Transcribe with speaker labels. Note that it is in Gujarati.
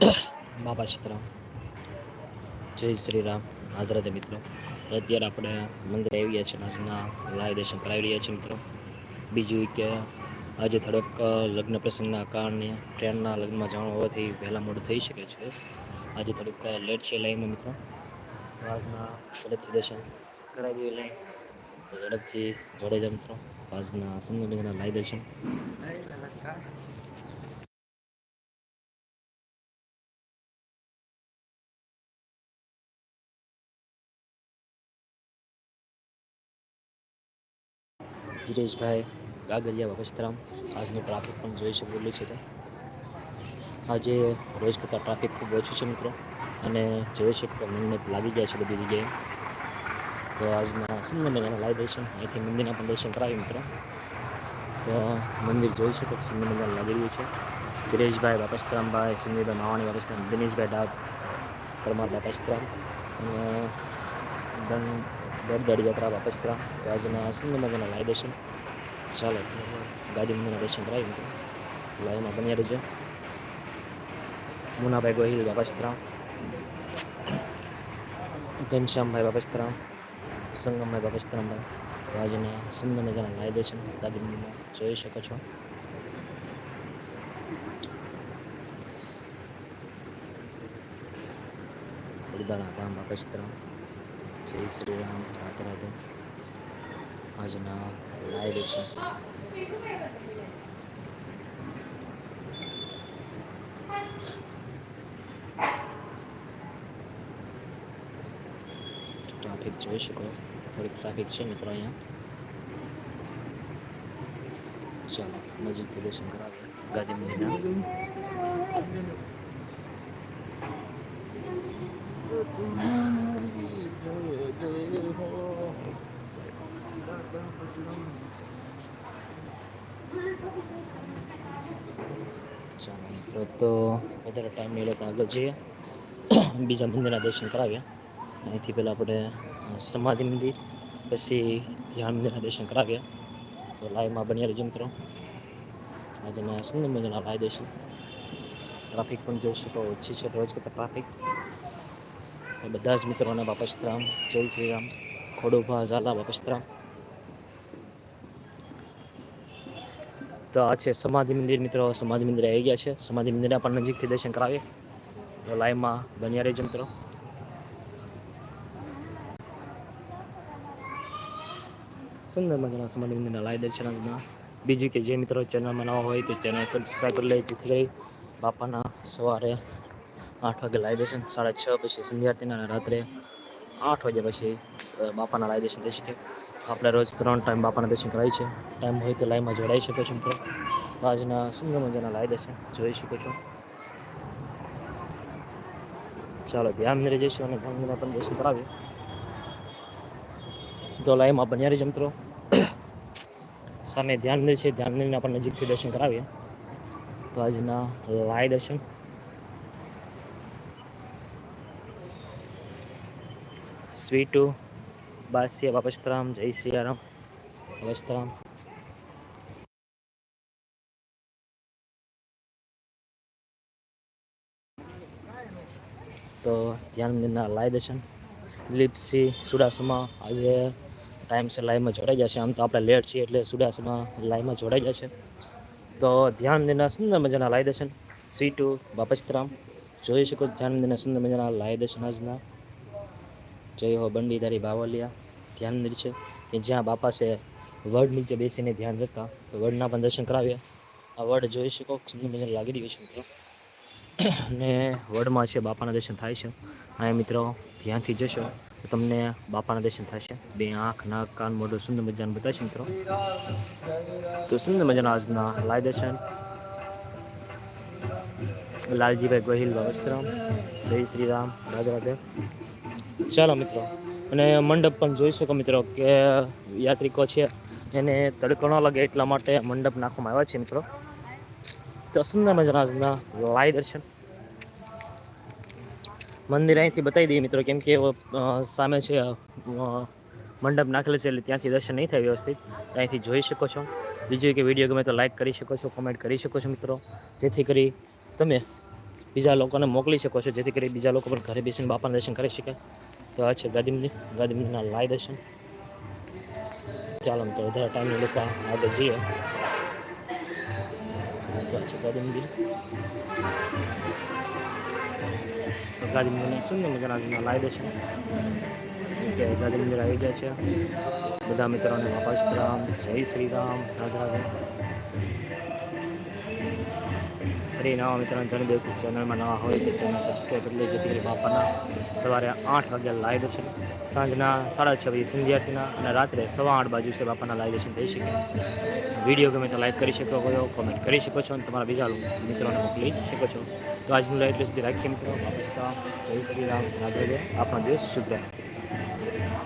Speaker 1: બાબા સીતારામ જય શ્રી રામ હાજરાતે મિત્રો. અત્યારે આપણે મંદિરે આવી ગયા છીએ આજના લાય દર્શન કરાવી રહ્યા છીએ મિત્રો. બીજું કે આજે થોડોક લગ્ન પ્રસંગના કારણે ટ્રેનના લગ્નમાં જવાનું હોવાથી વહેલા મોડું થઈ શકે છે. આજે થોડુંક લેટ છે લાઈનમાં મિત્રો. આજના ઝડપથી દર્શન કરાવી લાઈન ઝડપથી જોડે જાય મિત્રો. આજના સંગમિત્રના લાઈ દર્શન. જિરેશભાઈ કાગલિયા વસ્ત્રામ આજનું ટ્રાફિક પણ જોઈ શકેલું છે આજે રોજ કરતાં ટ્રાફિક ખૂબ ઓછું છે મિત્રો. અને જોઈ શકો તો મહેનત લાગી જાય છે બધી જગ્યાએ. તો આજના સુંદર મંદિરના લાઈ દર્શન, અહીંથી મંદિરના પણ દર્શન કરાવી મિત્રો. તો મંદિર જોઈ શકો સિંહ મજાનું લાગી રહ્યું છે. ગિરેશભાઈ બાપસ્તરામભાઈ સુનિલભાઈ માવાણી બાપસ્તરામ દિનેશભાઈ ડાબ પરમાર બાપસ્તરામ અને દરદાડી યાત્રા બાપસ્તરામ તો આજના સુંદર મજાના લાઈ દર્શન. ચાલો, ગાડી મંદિરના દર્શન કરાવી લાઈમાં બન્યા રહેજો. મુનાભાઈ ગોહિલ બાપસ્તરામ ઘનશ્યામભાઈ બાપસ્તરામ સંગમભાઈ બાપસ્તરામભાઈ રાજના સુંદર મજાના લાઈ દર્શન. ગાદી મંદિરમાં જોઈ શકો છો. ઉદાણા ગામ બાપસ્તરામ જય શ્રી રામ રાધે રાધે આજના લાઈવ છે ટ્રાફિક જોઈ શકો થોડીક ટ્રાફિક છે મિત્રો અહીંયા ચાલો નજીકથી દર્શન કરાવીએ ગાંધી મંદિરના ચાલો મિત્રો તો વધારે ટાઈમ નહીં લેતા, આગળ જઈએ. બીજા મંદિરના દર્શન કરાવ્યા અહીંથી પહેલાં આપણે સમાધિ મંદિર, પછી ધ્યાન મંદિરના દર્શન કરાવ્યા તો લાઈવમાં બન્યા રહેજો મિત્રો. આજના સુંદર મંદિરના લાવી દઈશું ટ્રાફિક પણ જોઈ શકો ઓછી છે, રોજ કરતાં ટ્રાફિક બધા જ મિત્રોને બાપસ્તરામ જય શ્રીરામ ખોડોભા ઝાલા બાપસ્તરામ તો આ છે સમાધિ મંદિર મિત્રો, સમાધિ મંદિર આવી ગયા છે. સમાધિ મંદિરને પણ નજીકથી દર્શન કરાવીએ. તો લાઈવમાં બન્યા રહેજો મિત્રો. સુંદર મજાના સમાધિ મંદિરના લાઈ દર્શન બીજું કે જે મિત્રો ચેનલમાં નવા હોય તો ચેનલ સબસ્ક્રાઈબ કરી લે, જેથી કરી બાપાના સવારે આઠ વાગે લાઈવ દર્શન, સાડા છ પછી સંધ્યાર્થીના રાત્રે આઠ વાગ્યા પછી બાપાના લાઈ દર્શન થઈ શકે. આપણે રોજ ત્રણ ટાઈમ બાપાના દર્શન કરાય છે ટાઈમ હોય તો લાઈમાં જોડાઈ શકો છો મિત્રો. આજના સુંદર મજાના લાઈ દર્શન જોઈ શકો છો. ચાલો, ધ્યાન મંદિરે જઈશું અને ધ્યાન પણ દર્શન કરાવીએ. તો લાઈમાં બન્યા રહીજો મિત્રો. સામે ધ્યાન મંદિર છે. ધ્યાન મંદિરના પણ નજીકથી દર્શન કરાવીએ. તો આજના લાય દર્શન સ્વીટુ બાસ્ય બાપસ્તરામ જય શ્રીરામ વસ્તરામ તો ધ્યાન મંદિરના લાઈ દર્શન. દિલીપસિંહ સુડાસમાં, આજે ટાઈમસર લાઈવમાં જોડાઈ જશે આમ તો આપણે લેટ છીએ એટલે સુડાસમાં લાઈવમાં જોડાઈ જશે તો ધ્યાન મંદિરના સુંદર મજાના લાઈ દર્શન. સ્વીટુ બાપસ્તરામ જોઈ શકો ધ્યાન મંદિરના સુંદર મજાના લાઈ દર્શન આજના. જય હો બંડીધારી બાવલિયા. ધ્યાન મંદિર છે કે જ્યાં બાપા છે, વડ નીચે બેસીને ધ્યાન રાખતા. વડના પણ દર્શન કરાવ્યા આ વડ જોઈ શકો મજાનું લાગી રહ્યું છે મિત્રો. અને વડમાં છે, બાપાના દર્શન થાય છે. અહીંયા મિત્રો, ધ્યાનથી જશો તો તમને બાપાના દર્શન થશે બે આંખ, નાક, કાન, મોઢું, સુંદર મજાનું બતાવશે મિત્રો. તો સુંદર મજાના આજના લાય દર્શન. લાલજીભાઈ ગોહિલ વસ્ત્રમ જય શ્રી રામ રાધે રાધે. ચાલો મિત્રો. અને મંડપ પણ જોઈ શકો મિત્રો કે યાત્રિકો છે. એને તડકો ન લાગે એટલા માટે મંડપ નાખવામાં આવ્યા છે મિત્રો. તો સુંદર મજાના આજના લાય દર્શન. મંદિર અહીંથી બતાવી દઈએ મિત્રો કેમ કે સામે છે મંડપ નાખેલો છે એટલે ત્યાંથી દર્શન નહીં થાય વ્યવસ્થિત. અહીંથી જોઈ શકો છો. બીજું કે વીડિયો ગમે તો લાઈક કરી શકો છો કોમેન્ટ કરી શકો છો મિત્રો. જેથી કરી તમે બીજા લોકોને મોકલી શકો છો, જેથી કરી બીજા લોકો પણ ઘરે બેસીને બાપાના દર્શન કરી શકે. તો આ છે ગાદી મંદિર ગાદી મંદિરના લાય દર્શન. ચાલો તો વધારે ટાઈમ લેતા આગળ જઈએ. તો આ છે ગાદી મંદિર તો ગાદી મંદિરના સુંદર મજાના લાય દર્શન. કે ગાદી મંદિર આવી ગયા છે. બધા મિત્રોને વાપસ રામ, જય શ્રી રામ, રાધા રાધા. ફરી નવા મિત્રો જણાવી દઉં ચેનલમાં નવા હોય તો ચેનલ સબસ્ક્રાઈબ કરી લેજો કરી બાપાના સવારે આઠ વાગ્યા લાઈવ દર્શન સાંજના સાડા છ વાગે સંધ્યાર્થીના અને રાત્રે સવા આઠ બાજુ છે બાપાના લાઈવ દર્શન થઈ શકે વીડિયો ગમે તો લાઈક કરી શકો છો કોમેન્ટ કરી શકો છો અને તમારા બીજા મિત્રોને મોકલી શકો છો તો આજનું લાઈવ એટલે સુધી રાખીએ મિત્રો પાકિસ્તાન જય શ્રી રામ રાધે આપણા દેશ શુભ રહે